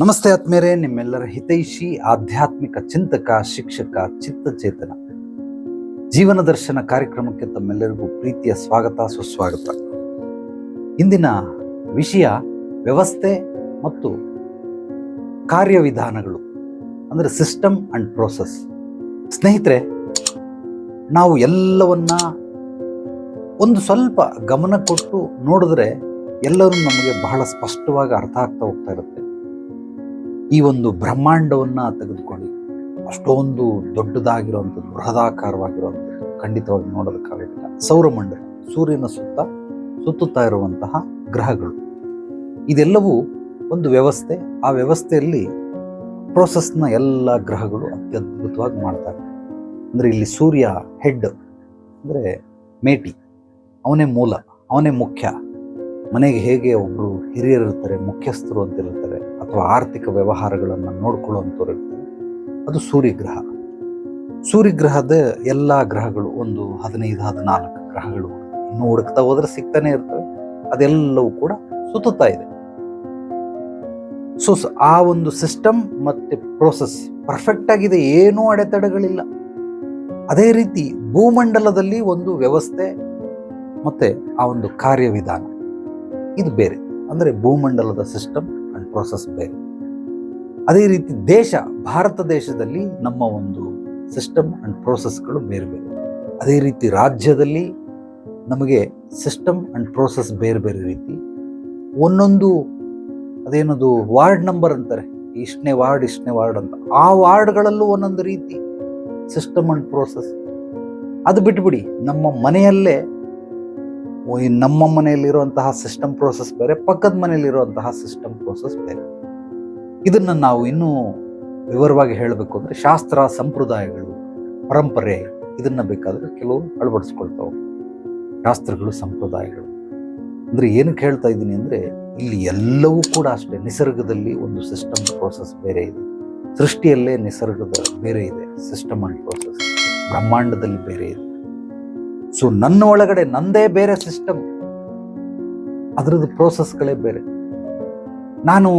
ನಮಸ್ತೆ ಆತ್ಮೇರೆ ನಿಮ್ಮೆಲ್ಲರ ಹಿತೈಷಿ, ಆಧ್ಯಾತ್ಮಿಕ ಚಿಂತಕ, ಶಿಕ್ಷಕ, ಚಿತ್ತಚೇತನ. ಜೀವನ ದರ್ಶನ ಕಾರ್ಯಕ್ರಮಕ್ಕೆ ತಮ್ಮೆಲ್ಲರಿಗೂ ಪ್ರೀತಿಯ ಸ್ವಾಗತ, ಸುಸ್ವಾಗತ. ಇಂದಿನ ವಿಷಯ ವ್ಯವಸ್ಥೆ ಮತ್ತು ಕಾರ್ಯವಿಧಾನಗಳು, ಅಂದರೆ ಸಿಸ್ಟಮ್ ಅಂಡ್ ಪ್ರೋಸೆಸ್ ಸ್ನೇಹಿತರೆ, ನಾವು ಎಲ್ಲವನ್ನ ಒಂದು ಸ್ವಲ್ಪ ಗಮನ ಕೊಟ್ಟು ನೋಡಿದ್ರೆ ಎಲ್ಲರೂ ನಮಗೆ ಬಹಳ ಸ್ಪಷ್ಟವಾಗಿ ಅರ್ಥ ಆಗ್ತಾ ಹೋಗ್ತಾ ಇರುತ್ತೆ. ಈ ಒಂದು ಬ್ರಹ್ಮಾಂಡವನ್ನು ತೆಗೆದುಕೊಳ್ಳಿ ಅಷ್ಟೊಂದು ದೊಡ್ಡದಾಗಿರುವಂಥದ್ದು, ಬೃಹದಾಕಾರವಾಗಿರುವಂಥದ್ದು ಖಂಡಿತವಾಗಿ ನೋಡೋದಕ್ಕಾಗಲಿಲ್ಲ ಸೌರಮಂಡಲ ಸೂರ್ಯನ ಸುತ್ತ ಸುತ್ತುತ್ತಾ ಇರುವಂತಹ ಗ್ರಹಗಳು. ಇದೆಲ್ಲವೂ ಒಂದು ವ್ಯವಸ್ಥೆ. ಆ ವ್ಯವಸ್ಥೆಯಲ್ಲಿ ಪ್ರೋಸೆಸ್ನ ಎಲ್ಲ ಗ್ರಹಗಳು ಅತ್ಯದ್ಭುತವಾಗಿ ಮಾಡ್ತಾರೆ ಅಂದರೆ ಇಲ್ಲಿ ಸೂರ್ಯ ಹೆಡ್, ಅಂದರೆ ಮೇಟಿ, ಅವನೇ ಮೂಲ, ಅವನೇ ಮುಖ್ಯ. ಮನೆಗೆ ಹೇಗೆ ಒಬ್ಬರು ಹಿರಿಯರಿರ್ತಾರೆ, ಮುಖ್ಯಸ್ಥರು ಅಂತ ಇರ್ತಾರೆ ಅಥವಾ ಆರ್ಥಿಕ ವ್ಯವಹಾರಗಳನ್ನು ನೋಡ್ಕೊಳ್ಳುವಂಥವ್ರು ಇರ್ತಾರೆ ಅದು ಸೂರ್ಯಗ್ರಹ. ಸೂರ್ಯಗ್ರಹದ ಎಲ್ಲ ಗ್ರಹಗಳು ಒಂದು ಹದಿನೈದು, ಹದಿನಾಲ್ಕು ಗ್ರಹಗಳು ಇನ್ನು ಹುಡುಕ್ತಾ ಹೋದ್ರೆ ಸಿಗ್ತಾನೆ ಇರ್ತವೆ. ಅದೆಲ್ಲವೂ ಕೂಡ ಸುತ್ತುತ್ತಾ ಇದೆ. ಸೊ ಆ ಒಂದು ಸಿಸ್ಟಮ್ ಮತ್ತೆ ಪ್ರೋಸೆಸ್ ಪರ್ಫೆಕ್ಟ್ ಆಗಿದೆ. ಏನೂ ಅಡೆತಡೆಗಳಿಲ್ಲ. ಅದೇ ರೀತಿ ಭೂಮಂಡಲದಲ್ಲಿ ಒಂದು ವ್ಯವಸ್ಥೆ ಮತ್ತೆ ಆ ಒಂದು ಕಾರ್ಯವಿಧಾನ. ಇದು ಬೇರೆ. ಅಂದರೆ ಭೂಮಂಡಲದ ಸಿಸ್ಟಮ್ ಪ್ರೋಸೆಸ್ ಬೇರೆ. ಅದೇ ರೀತಿ ದೇಶ, ಭಾರತ ದೇಶದಲ್ಲಿ ನಮ್ಮ ಒಂದು ಸಿಸ್ಟಮ್ ಅಂಡ್ ಪ್ರೋಸೆಸ್ಗಳು ಬೇರೆ ಬೇರೆ. ಅದೇ ರೀತಿ ರಾಜ್ಯದಲ್ಲಿ ನಮಗೆ ಸಿಸ್ಟಮ್ ಅಂಡ್ ಪ್ರೋಸೆಸ್ ಬೇರೆ ಬೇರೆ ರೀತಿ. ಒಂದೊಂದು ಅದೇನದು ವಾರ್ಡ್ ನಂಬರ್ ಅಂತಾರೆ. ಇಷ್ಟನೇ ವಾರ್ಡ್ ಇಷ್ಟನೇ ವಾರ್ಡ್ ಅಂತ. ಆ ವಾರ್ಡ್ಗಳಲ್ಲೂ ಒಂದೊಂದು ರೀತಿ ಸಿಸ್ಟಮ್ ಅಂಡ್ ಪ್ರೋಸೆಸ್ ಅದು ಬಿಟ್ಬಿಡಿ, ನಮ್ಮ ಮನೆಯಲ್ಲೇ ನಮ್ಮ ಮನೆಯಲ್ಲಿರುವಂತಹ ಸಿಸ್ಟಮ್ ಪ್ರೋಸೆಸ್ ಬೇರೆ, ಪಕ್ಕದ ಮನೆಯಲ್ಲಿರುವಂತಹ ಸಿಸ್ಟಮ್ ಪ್ರೋಸೆಸ್ ಬೇರೆ. ಇದನ್ನು ನಾವು ಇನ್ನೂ ವಿವರವಾಗಿ ಹೇಳಬೇಕು ಅಂದರೆ ಶಾಸ್ತ್ರ, ಸಂಪ್ರದಾಯಗಳು, ಪರಂಪರೆ ಇದನ್ನು ಬೇಕಾದರೆ ಕೆಲವು ಅಳವಡಿಸ್ಕೊಳ್ತಾವೆ ಶಾಸ್ತ್ರಗಳು, ಸಂಪ್ರದಾಯಗಳು. ಅಂದರೆ ಏನಕ್ಕೆ ಹೇಳ್ತಾ ಇದ್ದೀನಿ ಅಂದರೆ, ಇಲ್ಲಿ ಎಲ್ಲವೂ ಕೂಡ ಅಷ್ಟೇ, ನಿಸರ್ಗದಲ್ಲಿ ಒಂದು ಸಿಸ್ಟಮ್ ಪ್ರೋಸೆಸ್ ಬೇರೆ ಇದೆ. ಸೃಷ್ಟಿಯಲ್ಲೇ ನಿಸರ್ಗದ ಬೇರೆ ಇದೆ ಸಿಸ್ಟಮ್ ಆ್ಯಂಡ್ ಪ್ರೋಸೆಸ್ ಬ್ರಹ್ಮಾಂಡದಲ್ಲಿ ಬೇರೆ ಇದೆ. ಸೊ ನನ್ನ ಒಳಗಡೆ ನಂದೇ ಬೇರೆ ಸಿಸ್ಟಮ್ ಅದರದ್ದು ಪ್ರೋಸೆಸ್ಗಳೇ ಬೇರೆ. ನಾನು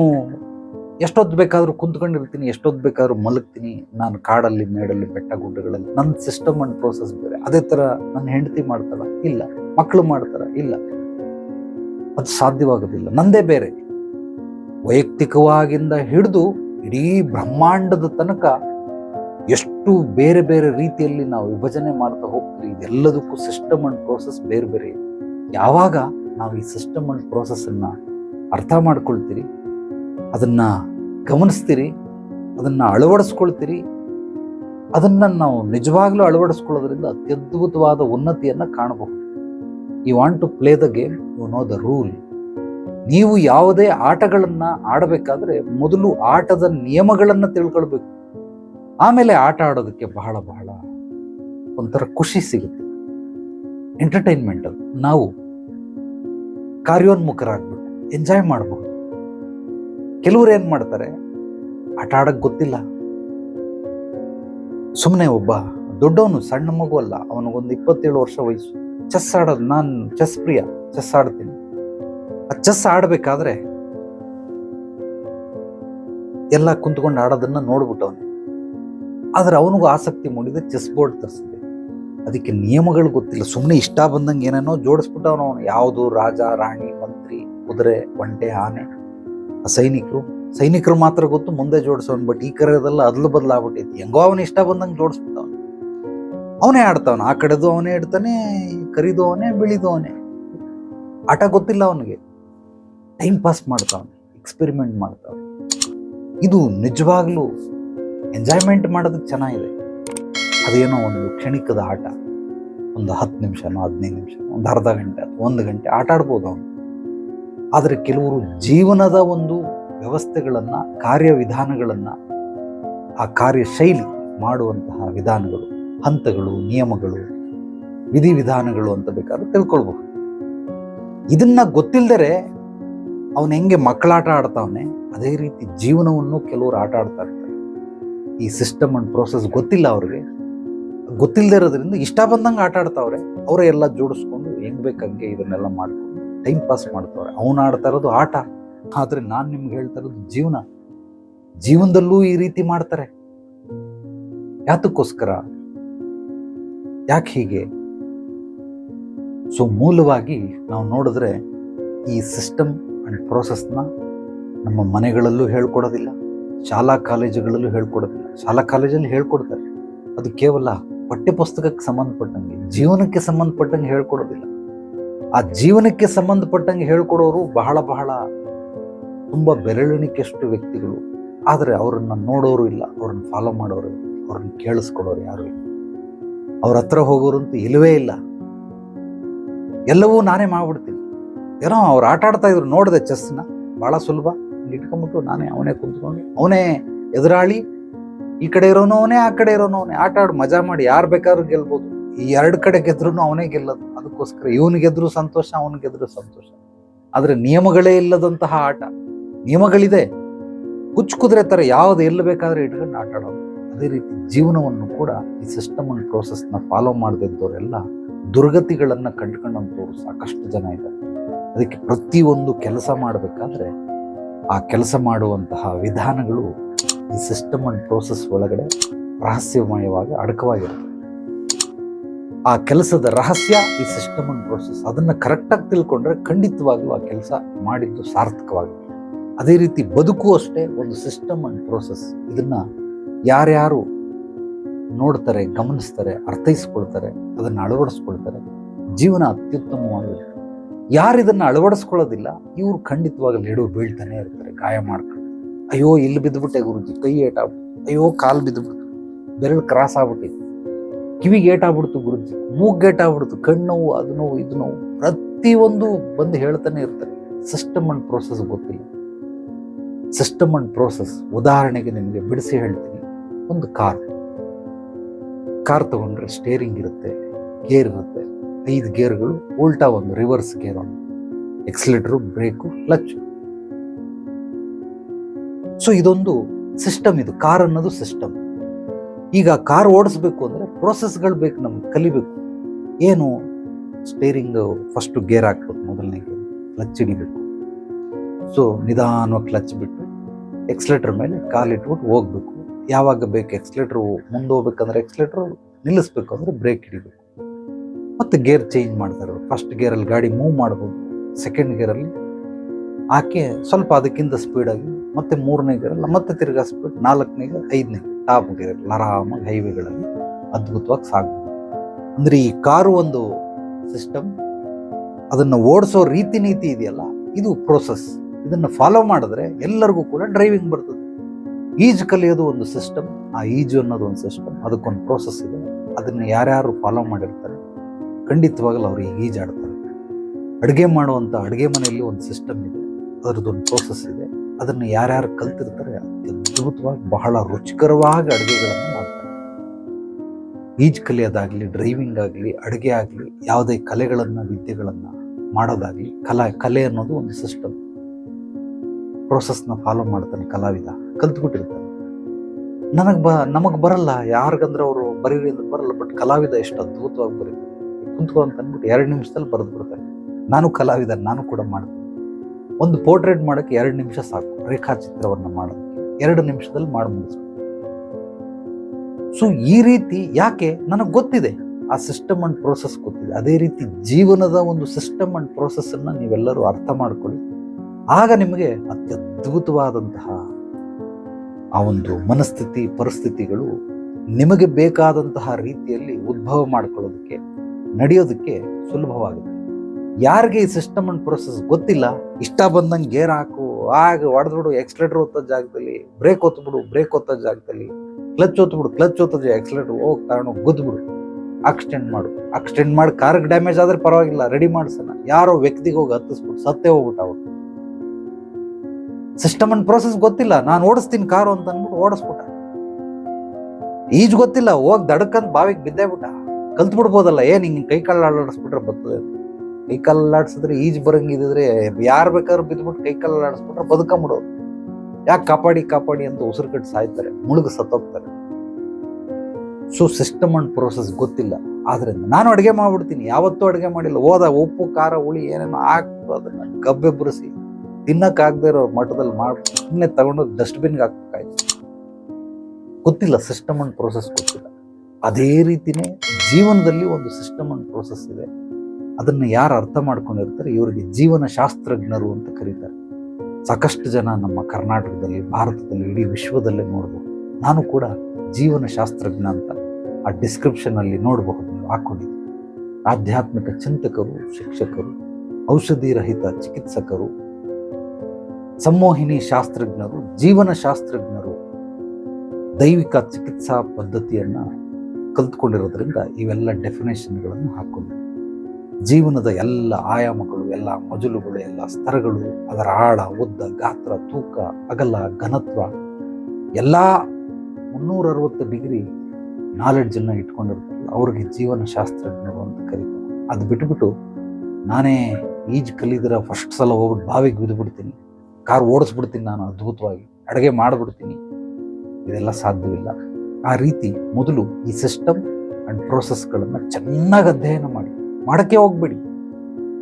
ಎಷ್ಟೊತ್ತು ಬೇಕಾದರೂ ಕುಂತ್ಕೊಂಡಿರ್ತೀನಿ, ಎಷ್ಟೊತ್ತು ಬೇಕಾದ್ರೂ ಮಲಗ್ತೀನಿ. ನಾನು ಕಾಡಲ್ಲಿ, ಮೇಡಲ್ಲಿ, ಬೆಟ್ಟ ಗುಡ್ಡಗಳಲ್ಲಿ ನನ್ನ ಸಿಸ್ಟಮ್ ಅಂಡ್ ಪ್ರೋಸೆಸ್ ಬೇರೆ. ಅದೇ ಥರ ನನ್ನ ಹೆಂಡತಿ ಮಾಡ್ತಾರ? ಇಲ್ಲ. ಮಕ್ಕಳು ಮಾಡ್ತಾರ? ಇಲ್ಲ. ಅದು ಸಾಧ್ಯವಾಗೋದಿಲ್ಲ. ನಂದೇ ಬೇರೆ. ವೈಯಕ್ತಿಕವಾಗಿಂದ ಹಿಡಿದು ಇಡೀ ಬ್ರಹ್ಮಾಂಡದ ತನಕ ಎಷ್ಟು ಬೇರೆ ಬೇರೆ ರೀತಿಯಲ್ಲಿ ನಾವು ವಿಭಜನೆ ಮಾಡ್ತಾ ಹೋಗ್ತೀವಿ, ಇದೆಲ್ಲದಕ್ಕೂ ಸಿಸ್ಟಮ್ ಅಂಡ್ ಪ್ರೋಸೆಸ್ ಬೇರೆ ಬೇರೆ ಯಾವಾಗ ನಾವು ಈ ಸಿಸ್ಟಮ್ ಅಂಡ್ ಪ್ರೋಸೆಸ್ಸನ್ನು ಅರ್ಥ ಮಾಡ್ಕೊಳ್ತೀರಿ, ಅದನ್ನ ಗಮನಿಸ್ತೀರಿ, ಅದನ್ನ ಅಳವಡಿಸ್ಕೊಳ್ತೀರಿ, ಅದನ್ನ ನಾವು ನಿಜವಾಗ್ಲೂ ಅಳವಡಿಸ್ಕೊಳ್ಳೋದ್ರಿಂದ ಅತ್ಯದ್ಭುತವಾದ ಉನ್ನತಿಯನ್ನು ಕಾಣಬಹುದು. You want to play the game you know the rule ನೀವು ಯಾವುದೇ ಆಟಗಳನ್ನು ಆಡಬೇಕಾದ್ರೆ ಮೊದಲು ಆಟದ ನಿಯಮಗಳನ್ನು ತಿಳ್ಕೊಳ್ಬೇಕು. ಆಮೇಲೆ ಆಟ ಆಡೋದಕ್ಕೆ ಬಹಳ ಬಹಳ ಒಂಥರ ಖುಷಿ ಸಿಗುತ್ತೆ. ಎಂಟರ್ಟೈನ್ಮೆಂಟ್ ನಾವು ಕಾರ್ಯೋನ್ಮುಖರಾಗ್ಬಿಟ್ಟು ಎಂಜಾಯ್ ಮಾಡಬಹುದು ಕೆಲವರು ಏನು ಮಾಡ್ತಾರೆ, ಆಟ ಆಡೋಕ್ಕೆ ಗೊತ್ತಿಲ್ಲ. ಸುಮ್ಮನೆ ಒಬ್ಬ ದೊಡ್ಡವನು, ಸಣ್ಣ ಮಗು ಅಲ್ಲ, ಅವನಿಗೊಂದು ಇಪ್ಪತ್ತೇಳು ವರ್ಷ ವಯಸ್ಸು. ಚೆಸ್ ಆಡೋದು, ನಾನು ಚೆಸ್ ಪ್ರಿಯ ಚೆಸ್ ಆಡ್ತೀನಿ. ಆ ಚೆಸ್ ಆಡಬೇಕಾದ್ರೆ ಎಲ್ಲ ಕುಂತ್ಕೊಂಡು ಆಡೋದನ್ನು ನೋಡ್ಬಿಟ್ಟವನು. ಆದ್ರೆ ಅವನಿಗೂ ಆಸಕ್ತಿ ಮೂಡಿದ ಚೆಸ್ ಬೋರ್ಡ್ ತರಿಸಿದೆ. ಅದಕ್ಕೆ ನಿಯಮಗಳು ಗೊತ್ತಿಲ್ಲ. ಸುಮ್ಮನೆ ಇಷ್ಟ ಬಂದಂಗೆ ಏನೇನೋ ಜೋಡಿಸ್ಬಿಟ್ಟು ಅವನು. ಯಾವುದು ರಾಜ, ರಾಣಿ, ಮಂತ್ರಿ, ಕುದುರೆ ಒಂಟೆ ಆನೆ. ಸೈನಿಕರು ಸೈನಿಕರು ಮಾತ್ರ ಗೊತ್ತು ಮುಂದೆ ಜೋಡಿಸೋನು ಬಟ್ ಈ ಕರೆದೆಲ್ಲ ಅದ್ಲು ಬದಲಾಗ್ಬಿಟ್ಟೈತಿ. ಹೆಂಗೋ ಅವನು ಇಷ್ಟ ಬಂದಂಗೆ ಜೋಡಿಸ್ಬಿಟ್ಟವನು. ಅವನೇ ಆಡ್ತಾವನು. ಆ ಕಡೆದು ಅವನೇ ಇಡ್ತಾನೆ ಕರಿದು ಅವನೇ, ಬೆಳಿದು ಅವನೇ. ಆಟ ಗೊತ್ತಿಲ್ಲ ಅವನಿಗೆ. Time pass ಮಾಡ್ತಾವನೆ. ಎಕ್ಸ್ಪೆರಿಮೆಂಟ್ ಮಾಡ್ತಾನೆ ಇದು ನಿಜವಾಗ್ಲೂ ಎಂಜಾಯ್ಮೆಂಟ್ ಮಾಡೋದಕ್ಕೆ ಚೆನ್ನಾಗಿದೆ. ಅದೇನೋ ಒಂದು ಕ್ಷಣಿಕದ ಆಟ. ಒಂದು ಹತ್ತು ನಿಮಿಷನೋ, ಹದಿನೈದು ನಿಮಿಷ ಒಂದು ಅರ್ಧ ಗಂಟೆ ಅಥವಾ ಒಂದು ಗಂಟೆ ಆಟ ಆಡ್ಬೋದು ಅವನು. ಆದರೆ ಕೆಲವರು ಜೀವನದ ಒಂದು ವ್ಯವಸ್ಥೆಗಳನ್ನು, ಕಾರ್ಯವಿಧಾನಗಳನ್ನು, ಆ ಕಾರ್ಯಶೈಲಿ ಮಾಡುವಂತಹ ವಿಧಾನಗಳು, ಹಂತಗಳು, ನಿಯಮಗಳು, ವಿಧಿವಿಧಾನಗಳು ಅಂತ ಬೇಕಾದ್ರೆ ತಿಳ್ಕೊಳ್ಬಹುದು ಇದನ್ನು ಗೊತ್ತಿಲ್ಲದರೆ ಅವನು ಹೆಂಗೆ ಮಕ್ಕಳಾಟ ಆಡ್ತಾವನೆ, ಅದೇ ರೀತಿ ಜೀವನವನ್ನು ಕೆಲವರು ಆಟ ಆಡ್ತಾ ಇರ್ತಾರೆ. ಈ ಸಿಸ್ಟಮ್ ಅಂಡ್ ಪ್ರೋಸೆಸ್ ಗೊತ್ತಿಲ್ಲ ಅವ್ರಿಗೆ. ಗೊತ್ತಿಲ್ಲದೆ ಇರೋದ್ರಿಂದ ಇಷ್ಟ ಬಂದಂಗೆ ಆಟ ಆಡ್ತಾವ್ರೆ. ಅವರೇ ಎಲ್ಲ ಜೋಡಿಸ್ಕೊಂಡು ಹೆಂಗ್ ಬೇಕಂಗೆ ಇದನ್ನೆಲ್ಲ ಮಾಡ್ಕೊಂಡು ಟೈಮ್ ಪಾಸ್ ಮಾಡ್ತಾವ್ರೆ. ಅವನು ಆಡ್ತಾ ಇರೋದು ಆಟ. ಆದರೆ ನಾನು ನಿಮ್ಗೆ ಹೇಳ್ತಾ ಇರೋದು ಜೀವನ. ಜೀವನದಲ್ಲೂ ಈ ರೀತಿ ಮಾಡ್ತಾರೆ. ಯಾತಕ್ಕೋಸ್ಕರ? ಯಾಕೆ ಹೀಗೆ? ಸೊ ಮೂಲವಾಗಿ ನಾವು ನೋಡಿದ್ರೆ ಈ ಸಿಸ್ಟಮ್ ಅಂಡ್ ಪ್ರೋಸೆಸ್ನ ನಮ್ಮ ಮನೆಗಳಲ್ಲೂ ಹೇಳ್ಕೊಡೋದಿಲ್ಲ. ಶಾಲಾ ಕಾಲೇಜುಗಳಲ್ಲೂ ಹೇಳ್ಕೊಡೋದಿಲ್ಲ ಶಾಲಾ ಕಾಲೇಜಲ್ಲಿ ಹೇಳ್ಕೊಡ್ತಾರೆ. ಅದು ಕೇವಲ ಪಠ್ಯಪುಸ್ತಕಕ್ಕೆ ಸಂಬಂಧಪಟ್ಟಂಗೆ, ಜೀವನಕ್ಕೆ ಸಂಬಂಧಪಟ್ಟಂಗೆ ಹೇಳ್ಕೊಡೋದಿಲ್ಲ. ಆ ಜೀವನಕ್ಕೆ ಸಂಬಂಧಪಟ್ಟಂಗೆ ಹೇಳ್ಕೊಡೋರು ಬಹಳ ಬಹಳ ತುಂಬ ಬೆರಳಿಣಿಕೆಷ್ಟು ವ್ಯಕ್ತಿಗಳು. ಆದರೆ ಅವರನ್ನು ನೋಡೋರು ಇಲ್ಲ, ಅವ್ರನ್ನ ಫಾಲೋ ಮಾಡೋರು, ಅವ್ರನ್ನ ಕೇಳಿಸ್ಕೊಡೋರು ಯಾರು ಇಲ್ಲ. ಅವ್ರ ಹತ್ರ ಹೋಗೋರಂತೂ ಇಲ್ಲವೇ ಇಲ್ಲ. ಎಲ್ಲವೂ ನಾನೇ ಮಾಡ್ಬಿಡ್ತೀನಿ. ಏನೋ ಅವ್ರು ಆಟ ಆಡ್ತಾ ಇದ್ರು ನೋಡಿದೆ ಚೆಸ್ನ ಭಾಳ ಸುಲಭ. ಇಲ್ಲಿ ಇಟ್ಕೊಂಬಿಟ್ಟು ನಾನೇ ಅವನೇ ಕುಂತ್ಕೊಂಡು, ಅವನೇ ಎದುರಾಳಿ, ಈ ಕಡೆ ಇರೋನು ಅವನೇ, ಆ ಕಡೆ ಇರೋನು ಅವನೇ. ಆಟ ಆಡು, ಮಜಾ ಮಾಡಿ, ಯಾರು ಬೇಕಾದ್ರೂ ಗೆಲ್ಬೋದು. ಈ ಎರಡು ಕಡೆ ಗೆದ್ರು ಅವನೇ ಗೆಲ್ಲದು. ಅದಕ್ಕೋಸ್ಕರ ಇವನು ಗೆದ್ರು ಸಂತೋಷ, ಅವನು ಗೆದ್ರು ಸಂತೋಷ. ಆದರೆ ನಿಯಮಗಳೇ ಇಲ್ಲದಂತಹ ಆಟ. ನಿಯಮಗಳಿದೆ. ಹುಚ್ಚು ಕುದುರೆ ಥರ ಯಾವ್ದು ಎಲ್ಲಿ ಬೇಕಾದ್ರೆ ಇಟ್ಕೊಂಡು ಆಟ ಆಡೋದು. ಅದೇ ರೀತಿ ಜೀವನವನ್ನು ಕೂಡ ಈ ಸಿಸ್ಟಮ್ ಅಂಡ್ ಪ್ರೋಸೆಸ್ನ ಫಾಲೋ ಮಾಡದಿದ್ದವರೆಲ್ಲ ದುರ್ಗತಿಗಳನ್ನು ಕಂಡ್ಕೊಂಡಂಥವ್ರು ಸಾಕಷ್ಟು ಜನ ಇದ್ದಾರೆ. ಅದಕ್ಕೆ ಪ್ರತಿಯೊಂದು ಕೆಲಸ ಮಾಡಬೇಕಾದ್ರೆ ಆ ಕೆಲಸ ಮಾಡುವಂತಹ ವಿಧಾನಗಳು ಈ ಸಿಸ್ಟಮ್ ಅಂಡ್ ಪ್ರೋಸೆಸ್ ಒಳಗಡೆ ರಹಸ್ಯಮಯವಾಗಿ ಅಡಕವಾಗಿರುತ್ತೆ. ಆ ಕೆಲಸದ ರಹಸ್ಯ ಈ ಸಿಸ್ಟಮ್ ಅಂಡ್ ಪ್ರೋಸೆಸ್ ಅದನ್ನು ಕರೆಕ್ಟಾಗಿ ತಿಳ್ಕೊಂಡ್ರೆ ಖಂಡಿತವಾಗಿಯೂ ಆ ಕೆಲಸ ಮಾಡಿದ್ದು ಸಾರ್ಥಕವಾಗುತ್ತೆ. ಅದೇ ರೀತಿ ಬದುಕು ಅಷ್ಟೇ ಒಂದು ಸಿಸ್ಟಮ್ ಅಂಡ್ ಪ್ರೋಸೆಸ್ ಇದನ್ನು ಯಾರ್ಯಾರು ನೋಡ್ತಾರೆ, ಗಮನಿಸ್ತಾರೆ, ಅರ್ಥೈಸ್ಕೊಳ್ತಾರೆ, ಅದನ್ನು ಅಳವಡಿಸ್ಕೊಳ್ತಾರೆ, ಜೀವನ ಅತ್ಯುತ್ತಮವಾಗಿರುತ್ತೆ ಯಾರು ಇದನ್ನು ಅಳವಡಿಸ್ಕೊಳ್ಳೋದಿಲ್ಲ, ಇವ್ರು ಖಂಡಿತವಾಗಿ ಎಡು ಬೀಳ್ತಾನೆ ಇರ್ತಾರೆ, ಗಾಯ ಮಾಡ್ಕೊಂಡು. ಅಯ್ಯೋ, ಇಲ್ಲಿ ಬಿದ್ದುಬಿಟ್ಟೆ ಗುರುಜಿ, ಕೈ ಏಟಾಗ್ಬಿಟ್ಟು, ಅಯ್ಯೋ, ಕಾಲು ಬಿದ್ದುಬಿಡ್ತು ಬೆರಳು ಕ್ರಾಸ್ ಆಗ್ಬಿಟ್ಟಿತ್ತು. ಕಿವಿಗೆ ಏಟಾಗ್ಬಿಡ್ತು ಗುರುಜಿ ಮೂಗ್ಗೆ ಏಟಾಗ್ಬಿಡ್ತು, ಕಣ್ಣು ಅದು ನೋವು, ಇದು ನೋವು, ಪ್ರತಿಯೊಂದು ಬಂದು ಹೇಳ್ತಾನೆ ಇರ್ತಾರೆ. ಸಿಸ್ಟಮ್ ಅಂಡ್ ಪ್ರೋಸೆಸ್ ಗೊತ್ತಿಲ್ಲ. ಸಿಸ್ಟಮ್ ಅಂಡ್ ಪ್ರೋಸೆಸ್ ಉದಾಹರಣೆಗೆ ನಿಮಗೆ ಬಿಡಿಸಿ ಹೇಳ್ತೀನಿ, ಒಂದು ಕಾರ್. ಕಾರ್ ತಗೊಂಡ್ರೆ ಸ್ಟೇರಿಂಗ್ ಇರುತ್ತೆ, ಗೇರ್ ಇರುತ್ತೆ. ಐದು ಗೇರ್ಗಳು, ಉಲ್ಟಾ ಒಂದು ರಿವರ್ಸ್ ಗೇರ್ ಒಂದು. ಎಕ್ಸಿಲೇಟರು, ಬ್ರೇಕು ಕ್ಲಚ್ ಸೊ, ಇದೊಂದು ಸಿಸ್ಟಮ್ ಇದು, ಕಾರ್ ಅನ್ನೋದು ಸಿಸ್ಟಮ್. ಈಗ ಕಾರ್ ಓಡಿಸ್ಬೇಕು ಅಂದರೆ ಪ್ರೊಸೆಸ್ಗಳು ಬೇಕು ನಮ್ಗೆ ಕಲಿಬೇಕು. ಏನು? ಸ್ಟೇರಿಂಗ್ ಫಸ್ಟ್ ಗೇರ್ ಹಾಕ್ಬೇಕು ಮೊದಲನೇ ಗೇರ್, ಕ್ಲಚ್ ಹಿಡಿಬೇಕು. ಸೊ, ನಿಧಾನವಾಗಿ ಕ್ಲಚ್ ಬಿಟ್ಟು ಎಕ್ಸ್ಲೇಟರ್ ಮೇಲೆ ಕಾಲಿಟ್ಬಿಟ್ಟು ಹೋಗ್ಬೇಕು. ಯಾವಾಗ ಬೇಕು ಎಕ್ಸ್ಲೇಟ್ರು ಮುಂದೆ ಹೋಗ್ಬೇಕಂದ್ರೆ ಎಕ್ಸ್ಲೇಟ್ರು ನಿಲ್ಲಿಸ್ಬೇಕು ಅಂದರೆ ಬ್ರೇಕ್ ಹಿಡಿಬೇಕು. ಮತ್ತೆ ಗೇರ್ ಚೇಂಜ್ ಮಾಡ್ತಾರೆ ಫಸ್ಟ್ ಗೇರಲ್ಲಿ ಗಾಡಿ ಮೂವ್ ಮಾಡ್ಬೋದು ಸೆಕೆಂಡ್ ಗೇರಲ್ಲಿ ಆಕೆ ಸ್ವಲ್ಪ ಅದಕ್ಕಿಂತ ಸ್ಪೀಡಾಗಿ ಮತ್ತೆ ಮೂರನೇ ಗೇರಲ್ಲ ಮತ್ತೆ ತಿರ್ಗಾ ಸ್ಪೀಡ್ ನಾಲ್ಕನೇ ಗೇರ್ ಐದನೇ ಟಾಪ್ ಗೇರ್ ಆರಾಮಾಗಿ ಹೈವೇಗಳಲ್ಲಿ ಅದ್ಭುತವಾಗಿ ಸಾಗ್ಬೋದು. ಅಂದರೆ ಈ ಕಾರು ಒಂದು ಸಿಸ್ಟಮ್ ಅದನ್ನು ಓಡಿಸೋ ರೀತಿ ನೀತಿ ಇದೆಯಲ್ಲ, ಇದು ಪ್ರೋಸೆಸ್ ಇದನ್ನು ಫಾಲೋ ಮಾಡಿದ್ರೆ ಎಲ್ಲರಿಗೂ ಕೂಡ ಡ್ರೈವಿಂಗ್ ಬರ್ತದೆ. ಈಜು ಕಲಿಯೋದು ಒಂದು ಸಿಸ್ಟಮ್ ಆ ಈಜು ಅನ್ನೋದು ಒಂದು ಸಿಸ್ಟಮ್ ಅದಕ್ಕೊಂದು ಪ್ರೋಸೆಸ್ ಇದೆ. ಅದನ್ನು ಯಾರ್ಯಾರು ಫಾಲೋ ಮಾಡಿರ್ತಾರೆ ಖಂಡಿತವಾಗಲೂ ಅವ್ರಿಗೆ ಈಜಾಡ್ತಾರೆ. ಅಡುಗೆ ಮಾಡುವಂಥ ಅಡುಗೆ ಮನೆಯಲ್ಲಿ ಒಂದು ಸಿಸ್ಟಮ್ ಇದೆ. ಅದರದ್ದೊಂದು ಪ್ರೋಸೆಸ್ ಇದೆ. ಅದನ್ನು ಯಾರ್ಯಾರು ಕಲ್ತಿರ್ತಾರೆ ಅದ್ಭುತವಾಗಿ ಬಹಳ ರುಚಿಕರವಾಗಿ ಅಡುಗೆಗಳನ್ನು ಮಾಡ್ತಾರೆ. ಈಜು ಕಲಿಯೋದಾಗಲಿ ಡ್ರೈವಿಂಗ್ ಆಗಲಿ, ಅಡುಗೆ ಆಗಲಿ, ಯಾವುದೇ ಕಲೆಗಳನ್ನು, ವಿದ್ಯೆಗಳನ್ನು ಮಾಡೋದಾಗಲಿ ಕಲಾ, ಕಲೆ ಅನ್ನೋದು ಒಂದು ಸಿಸ್ಟಮ್ ಪ್ರೋಸೆಸ್ನ ಫಾಲೋ ಮಾಡ್ತಾನೆ ಕಲಾವಿದ. ಕಲ್ತ್ಬಿಟ್ಟಿರ್ತಾನೆ. ನನಗೆ ಬ, ನಮಗೆ ಬರಲ್ಲ. ಯಾರಿಗಂದ್ರೆ ಅವರು ಬರೀರಿ ಅಂದ್ರೆ ಬರಲ್ಲ ಬಟ್ ಕಲಾವಿದ ಎಷ್ಟು ಅದ್ಭುತವಾಗಿ ಬರೀತಾರೆ. ಕುಂತ್ಕೊ ಅಂತ ಅಂದ್ಬಿಟ್ಟು ಎರಡು ನಿಮಿಷದಲ್ಲಿ ಬರೆದು ಬಿಡ್ತಾರೆ. ನಾನು ಕಲಾವಿದ ನಾನು ಕೂಡ ಮಾಡ್ತೀನಿ. ಒಂದು ಪೋರ್ಟ್ರೇಟ್ ಮಾಡೋಕ್ಕೆ ಎರಡು ನಿಮಿಷ ಸಾಕು, ರೇಖಾಚಿತ್ರವನ್ನು ಮಾಡೋದಕ್ಕೆ ಎರಡು ನಿಮಿಷದಲ್ಲಿ ಮಾಡಿ ಮುಗಿಸ್ಬೇಕು ಸೊ ಈ ರೀತಿ ಯಾಕೆ? ನನಗೆ ಗೊತ್ತಿದೆ. ಆ ಸಿಸ್ಟಮ್ ಅಂಡ್ ಪ್ರೋಸೆಸ್ ಗೊತ್ತಿದೆ. ಅದೇ ರೀತಿ ಜೀವನದ ಒಂದು ಸಿಸ್ಟಮ್ ಅಂಡ್ ಪ್ರೋಸೆಸ್ಸನ್ನು ನೀವೆಲ್ಲರೂ ಅರ್ಥ ಮಾಡಿಕೊಳ್ಳಿ. ಆಗ ನಿಮಗೆ ಅತ್ಯದ್ಭುತವಾದಂತಹ ಆ ಒಂದು ಮನಸ್ಥಿತಿ, ಪರಿಸ್ಥಿತಿಗಳು ನಿಮಗೆ ಬೇಕಾದಂತಹ ರೀತಿಯಲ್ಲಿ ಉದ್ಭವ ಮಾಡ್ಕೊಳ್ಳೋದಕ್ಕೆ ನಡೆಯೋದಕ್ಕೆ ಸುಲಭವಾಗುತ್ತೆ. ಯಾರಿಗೆ ಈ ಸಿಸ್ಟಮ್ ಅಂಡ್ ಪ್ರೊಸೆಸ್ ಗೊತ್ತಿಲ್ಲ, ಇಷ್ಟ ಬಂದಂಗೆ ಗೇರ್ ಹಾಕು, ಆಗ ಹೊಡೆದ್ಬಿಡು ಎಕ್ಸ್ಲೇಟರ್ ಒತ್ತ ಜಾಗದಲ್ಲಿ ಬ್ರೇಕ್ ಒತ್ಬಿಡು ಬ್ರೇಕ್ ಒತ್ತ ಜಾಗದಲ್ಲಿ ಕ್ಲಚ್ ಒತ್ಬಿಡು ಕ್ಲಚ್ ಒತ್ತೋ ಎಕ್ಸ್ಲೇಟರ್ ಹೋಗಿ ತಗೊಂಡು ಗುದ್ಬಿಡು ಆಕ್ಸಿಡೆಂಟ್ ಮಾಡು. ಆಕ್ಸಿಡೆಂಟ್ ಮಾಡಿ ಕಾರ್ಗೆ ಡ್ಯಾಮೇಜ್ ಆದರೆ ಪರವಾಗಿಲ್ಲ ರೆಡಿ ಮಾಡಿಸೋಣ ಯಾರೋ ವ್ಯಕ್ತಿಗೆ ಹೋಗಿ ಹತ್ತಿಸ್ಬಿಟ್ಟು ಸತ್ತೇ ಹೋಗ್ಬಿಟ್ಟು ಅವ್ರು. ಸಿಸ್ಟಮ್ ಅಂಡ್ ಪ್ರೊಸೆಸ್ ಗೊತ್ತಿಲ್ಲ, ನಾನು ಓಡಿಸ್ತೀನಿ ಕಾರು ಅಂತ ಅಂದ್ಬಿಟ್ಟು ಓಡಿಸ್ಬಿಟ್ಟ. ಈಜು ಗೊತ್ತಿಲ್ಲ, ಹೋಗಿ ದಡಕ್ಕಂತ ಬಾವಿಗೆ ಬಿದ್ದೇ ಬಿಟ್ಟ. ಕಲ್ತ್ ಬಿಡ್ಬೋದಲ್ಲ ಏನು ಹಿಂಗೆ ಕೈ ಕಾಲು ಆಡಿಸ್ಬಿಟ್ರೆ ಬರ್ತದೆ ಕೈ ಕಾಲು ಆಡಿಸಿದ್ರೆ ಈಜ್ ಬರಂಗಿದ್ರೆ ಯಾರು ಬೇಕಾದ್ರೂ ಬಿದ್ಬಿಟ್ಟು ಕೈ ಕಾಲು ಆಡಿಸ್ಬಿಟ್ರೆ ಬದುಕೊಂಬಿಡೋದು ಯಾಕೆ ಕಾಪಾಡಿ ಕಾಪಾಡಿ ಅಂತ ಉಸಿರು ಕಟ್ಟಿ ಸಾಯ್ತಾರೆ. ಮುಳುಗು ಸತ್ತೋಗ್ತಾರೆ. ಸೊ ಸಿಸ್ಟಮ್ ಅಂಡ್ ಪ್ರೋಸೆಸ್ ಗೊತ್ತಿಲ್ಲ. ಆದ್ರಿಂದ ನಾನು ಅಡುಗೆ ಮಾಡ್ಬಿಡ್ತೀನಿ. ಯಾವತ್ತೂ ಅಡುಗೆ ಮಾಡಿಲ್ಲ. ಹೋದ ಉಪ್ಪು, ಖಾರ, ಹುಳಿ ಏನೇನೋ ಹಾಕ್ತು ಅದನ್ನ ಗಬ್ಬೆ ಬುರಿಸಿ. ತಿನ್ನಕ್ಕಾಗದೇ ಇರೋ ಮಠದಲ್ಲಿ ಮಾಡಿ ಸುಮ್ಮನೆ ತಗೊಂಡು ಡಸ್ಟ್ಬಿನ್ಗೆ ಹಾಕಬೇಕಾಯ್ತು. ಗೊತ್ತಿಲ್ಲ ಸಿಸ್ಟಮ್ ಅಂಡ್ ಪ್ರೋಸೆಸ್ ಗೊತ್ತಿಲ್ಲ. ಅದೇ ರೀತಿನೇ ಜೀವನದಲ್ಲಿ ಒಂದು ಸಿಸ್ಟಮ್ ಅಂಡ್ ಪ್ರೋಸೆಸ್ ಇದೆ. ಅದನ್ನು ಯಾರು ಅರ್ಥ ಮಾಡ್ಕೊಂಡಿರ್ತಾರೆ, ಇವರಿಗೆ ಜೀವನ ಶಾಸ್ತ್ರಜ್ಞರು ಅಂತ ಕರೀತಾರೆ. ಸಾಕಷ್ಟು ಜನ ನಮ್ಮ ಕರ್ನಾಟಕದಲ್ಲಿ, ಭಾರತದಲ್ಲಿ, ಇಡೀ ವಿಶ್ವದಲ್ಲೇ ನೋಡ್ಬೋದು. ನಾನು ಕೂಡ ಜೀವನ ಶಾಸ್ತ್ರಜ್ಞ ಅಂತ ಆ ಡಿಸ್ಕ್ರಿಪ್ಷನ್ ಅಲ್ಲಿ ನೋಡಬಹುದು, ನೀವು ಹಾಕ್ಕೊಂಡಿದ್ದು ಆಧ್ಯಾತ್ಮಿಕ ಚಿಂತಕರು, ಶಿಕ್ಷಕರು, ಔಷಧಿ ರಹಿತ ಚಿಕಿತ್ಸಕರು, ಸಂಮೋಹಿನಿ ಶಾಸ್ತ್ರಜ್ಞರು, ಜೀವನ ಶಾಸ್ತ್ರಜ್ಞರು ದೈವಿಕ ಚಿಕಿತ್ಸಾ ಪದ್ಧತಿಯನ್ನ ಕಲ್ತ್ಕೊಂಡಿರೋದ್ರಿಂದ ಇವೆಲ್ಲ ಡೆಫಿನೇಷನ್ಗಳನ್ನು ಹಾಕೊಂಡು ಜೀವನದ ಎಲ್ಲ ಆಯಾಮಗಳು, ಎಲ್ಲ ಮಜಲುಗಳು, ಎಲ್ಲ ಸ್ತರಗಳು, ಅದರ ಆಳ, ಉದ್ದ, ಗಾತ್ರ, ತೂಕ, ಅಗಲ, ಘನತ್ವ ಎಲ್ಲ ಮುನ್ನೂರ ಅರವತ್ತು ಡಿಗ್ರಿ ನಾಲೆಡ್ಜನ್ನು ಇಟ್ಕೊಂಡಿರ್ತಾರೆ ಅವ್ರಿಗೆ ಜೀವನ ಶಾಸ್ತ್ರಜ್ಞರು ಅಂತ ಕರೀತಾರೆ. ಅದು ಬಿಟ್ಬಿಟ್ಟು ನಾನೇ ಈಜು ಕಲಿದ್ರೆ ಫಸ್ಟ್ ಸಲ ಹೋಗ್ಬಿಟ್ಟು ಬಾವಿಗೆ ಬಿದ್ದುಬಿಡ್ತೀನಿ ಕಾರ್ ಓಡಿಸ್ಬಿಡ್ತೀನಿ ನಾನು ಅದ್ಭುತವಾಗಿ, ಅಡುಗೆ ಮಾಡಿಬಿಡ್ತೀನಿ, ಇದೆಲ್ಲ ಸಾಧ್ಯವಿಲ್ಲ. ಆ ರೀತಿ ಮೊದಲು ಈ ಸಿಸ್ಟಮ್ ಆ್ಯಂಡ್ ಪ್ರೋಸೆಸ್ಗಳನ್ನು ಚೆನ್ನಾಗಿ ಅಧ್ಯಯನ ಮಾಡಿ. ಮಾಡೋಕ್ಕೆ ಹೋಗ್ಬೇಡಿ.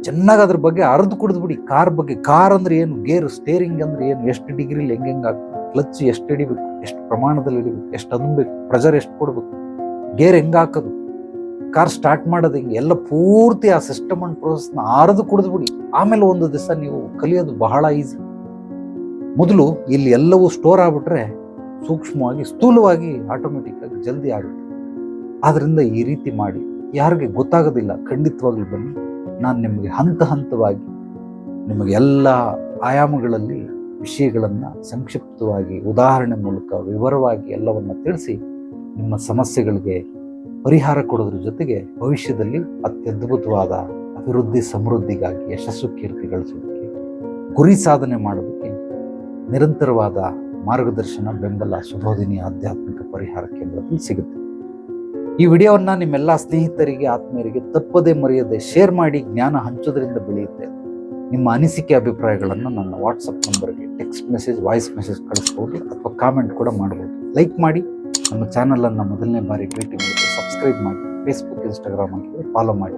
ಚೆನ್ನಾಗಿ ಅದ್ರ ಬಗ್ಗೆ ಅರ್ದು ಕುಡಿದ್ಬಿಡಿ ಕಾರ್ ಬಗ್ಗೆ, ಕಾರ್ ಅಂದ್ರೆ ಏನು? ಗೇರ್ ಸ್ಟೇರಿಂಗ್ ಅಂದರೆ ಏನು? ಎಷ್ಟು ಡಿಗ್ರಿಲಿ ಹೆಂಗೆ ಹೆಂಗೆ ಆಗ್ತದೆ ಕ್ಲಚ್ ಎಷ್ಟು ಹಿಡಿಬೇಕು? ಎಷ್ಟು ಪ್ರಮಾಣದಲ್ಲಿ ಹಿಡಿಬೇಕು? ಎಷ್ಟು ಅನ್ಬೇಕು? ಪ್ರೆಷರ್ ಎಷ್ಟು ಕೊಡಬೇಕು? ಗೇರ್ ಹೆಂಗೆ ಹಾಕೋದು? ಕಾರ್ ಸ್ಟಾರ್ಟ್ ಮಾಡೋದು ಹಿಂಗೆ? ಎಲ್ಲ ಪೂರ್ತಿ ಆ ಸಿಸ್ಟಮ್ ಅಂಡ್ ಪ್ರೋಸೆಸ್ನ ಆರದು ಕುಡಿದ್ಬಿಡಿ ಆಮೇಲೆ ಒಂದು ದಿವಸ ನೀವು ಕಲಿಯೋದು ಬಹಳ ಈಸಿ ಮೊದಲು ಇಲ್ಲಿ ಎಲ್ಲವೂ ಸ್ಟೋರ್ ಆಗ್ಬಿಟ್ರೆ ಸೂಕ್ಷ್ಮವಾಗಿ, ಸ್ಥೂಲವಾಗಿ ಆಟೋಮೆಟಿಕ್ಕಾಗಿ ಜಲ್ದಿ ಆಗುತ್ತೆ. ಆದ್ರಿಂದ ಈ ರೀತಿ ಮಾಡಿ, ಯಾರಿಗೆ ಗೊತ್ತಾಗೋದಿಲ್ಲ, ಖಂಡಿತವಾಗ್ಲೂ ಬನ್ನಿ. ನಾನು ನಿಮಗೆ ಹಂತ ಹಂತವಾಗಿ ನಿಮಗೆ ಎಲ್ಲ ಆಯಾಮಗಳಲ್ಲಿ ವಿಷಯಗಳನ್ನು ಸಂಕ್ಷಿಪ್ತವಾಗಿ, ಉದಾಹರಣೆ ಮೂಲಕ, ವಿವರವಾಗಿ ಎಲ್ಲವನ್ನು ತಿಳಿಸಿ ನಿಮ್ಮ ಸಮಸ್ಯೆಗಳಿಗೆ ಪರಿಹಾರ ಕೊಡೋದ್ರ ಜೊತೆಗೆ ಭವಿಷ್ಯದಲ್ಲಿ ಅತ್ಯದ್ಭುತವಾದ ಅಭಿವೃದ್ಧಿ ಸಮೃದ್ಧಿಗಾಗಿ ಯಶಸ್ಸು ಕೀರ್ತಿ ಗಳಿಸೋದಕ್ಕೆ ಗುರಿ ಸಾಧನೆ ಮಾಡೋದಕ್ಕೆ ನಿರಂತರವಾದ ಮಾರ್ಗದರ್ಶನ, ಬೆಂಬಲ ಶುಭೋದಿನಿ ಆಧ್ಯಾತ್ಮಿಕ ಪರಿಹಾರ ಕೇಂದ್ರದಲ್ಲಿ ಸಿಗುತ್ತೆ. ಈ ವಿಡಿಯೋವನ್ನು ನಿಮ್ಮೆಲ್ಲ ಸ್ನೇಹಿತರಿಗೆ, ಆತ್ಮೀಯರಿಗೆ ತಪ್ಪದೆ ಮರೆಯದೆ ಶೇರ್ ಮಾಡಿ ಜ್ಞಾನ ಹಂಚೋದ್ರಿಂದ ಬೆಳೆಯುತ್ತೆ. ನಿಮ್ಮ ಅನಿಸಿಕೆ, ಅಭಿಪ್ರಾಯಗಳನ್ನು ನನ್ನ ವಾಟ್ಸಪ್ ನಂಬರ್ಗೆ ಟೆಕ್ಸ್ಟ್ ಮೆಸೇಜ್ ವಾಯ್ಸ್ ಮೆಸೇಜ್ ಕಳಿಸ್ಬೋದು ಅಥವಾ ಕಾಮೆಂಟ್ ಕೂಡ ಮಾಡ್ಬೋದು. ಲೈಕ್ ಮಾಡಿ, ನಮ್ಮ ಚಾನಲನ್ನು ಮೊದಲನೇ ಬಾರಿ ಭೇಟಿ ಮಾಡಿ ಸಬ್ಸ್ಕ್ರೈಬ್ ಮಾಡಿ ಫೇಸ್ಬುಕ್ ಇನ್ಸ್ಟಾಗ್ರಾಮ್ ಅಂತ ಫಾಲೋ ಮಾಡಿ.